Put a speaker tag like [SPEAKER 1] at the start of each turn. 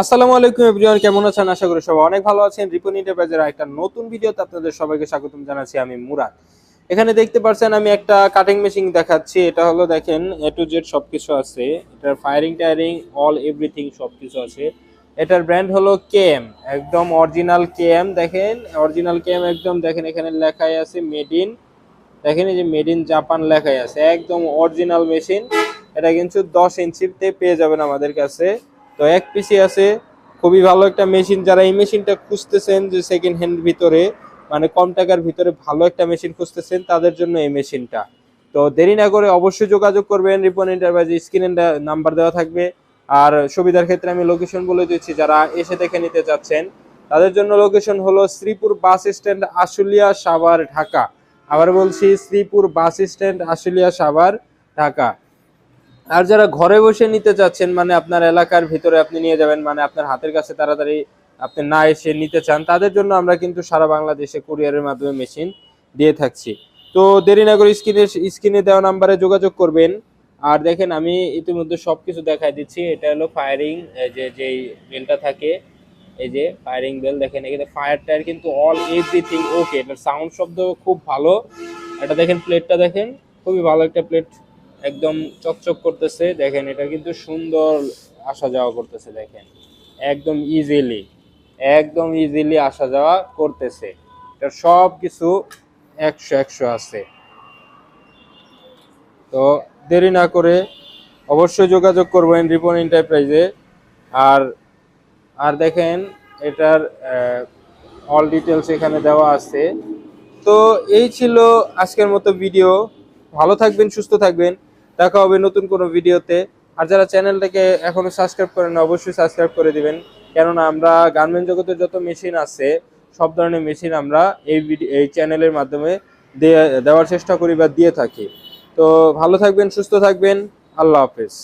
[SPEAKER 1] আসসালামু আলাইকুম এভরিওয়ান, কেমন আছেন? আশা করি সবাই অনেক ভালো আছেন। রিপন এন্টারপ্রাইজের একটা নতুন ভিডিওতে আপনাদের সবাইকে স্বাগতম জানাচ্ছি আমি মুরাদ। এখানে দেখতে পাচ্ছেন আমি একটা কাটিং মেশিন দেখাচ্ছি। এটা হলো দেখেন এ টু জেড সবকিছু আছে। এটার ফায়ারিং টায়ারিং অল এভরিথিং সবকিছু আছে। এটার ব্র্যান্ড হলো কেএম একদম অরিজিনাল কেএম দেখেন অরিজিনাল কেএম একদম, দেখেন এখানে লেখাই আছে মেড ইন দেখেন এই যে মেড ইন জাপান লেখাই আছে। একদম অরিজিনাল মেশিন এটা কিন্তু দশ ইঞ্চিতে পেয়ে যাবেন আমাদের কাছে। তো এক পিসি আছে, খুবই ভালো একটা মেশিন যারা এই মেশিনটা খুঁজতেছেন যে সেকেন্ড হ্যান্ড ভিতরে মানে কম টাকার ভিতরে ভালো একটা মেশিন খুঁজতেছেন, তাদের জন্য এই মেশিনটা তো দেরি না করে অবশ্যই যোগাযোগ করবেন। রিপন এন্টারপ্রাইজ স্ক্রিনে নাম্বার দেওয়া থাকবে। আর সুবিধার ক্ষেত্রে আমি লোকেশন বলে দিচ্ছি, যারা এসে দেখে নিতে চাচ্ছেন, তাদের জন্য লোকেশন হলো শ্রীপুর বাস স্ট্যান্ড, আশুলিয়া সাভার, ঢাকা। আবার বলছি শ্রীপুর বাস স্ট্যান্ড, আশুলিয়া সাভার, ঢাকা। আর যারা ঘরে বসে নিতে চাচ্ছেন মানে আপনার এলাকার ভিতরে আপনি নিয়ে যাবেন মানে আপনার হাতের কাছে তাড়াতাড়ি আপনি না এসে নিতে চান, তাদের জন্য আমরা কিন্তু সারা বাংলাদেশে কুরিয়ারের মাধ্যমে মেশিন দিয়ে থাকছি। তো দেরি না করে স্ক্রিনে স্ক্রিনে দেওয়া নাম্বারে যোগাযোগ করবেন। আর দেখেন, আমি ইতিমধ্যে সবকিছু দেখাই দিচ্ছি। এটা হলো ফায়ারিং যে, যেই বেলটা থাকে, এই যে ফায়ারিং বেল দেখেন এখানে ফায়ার টায়ার কিন্তু অল এভরিথিং ওকে এটার সাউন্ড শব্দ খুব ভালো। এটা দেখেন প্লেটটা দেখেন, খুবই ভালো একটা প্লেট একদম চকচক করতেছে, দেখেন এটা কিন্তু সুন্দর আসা যাওয়া করতেছে, দেখেন। একদম ইজিলি একদম ইজিলি আসা যাওয়া করতেছে। এটা সব কিছু একশো একশো আছে। তো দেরি না করে অবশ্যই যোগাযোগ করবেন রিপন এন্টারপ্রাইজে আর আর দেখেন এটার অল ডিটেলস এখানে দেওয়া আছে। তো এই ছিল আজকের মতো ভিডিও ভালো থাকবেন, সুস্থ থাকবেন। দেখা হবে নতুন কোনো ভিডিওতে। আর যারা চ্যানেলটাকে এখনও সাবস্ক্রাইব করেন অবশ্যই সাবস্ক্রাইব করে দিবেন। কেননা আমরা গার্মেন্ট জগতে যত মেশিন আছে, সব ধরনের মেশিন আমরা এই এই চ্যানেলের মাধ্যমে দেওয়ার চেষ্টা করি বা দিয়ে থাকি। তো ভালো থাকবেন, সুস্থ থাকবেন। আল্লাহ হাফেজ।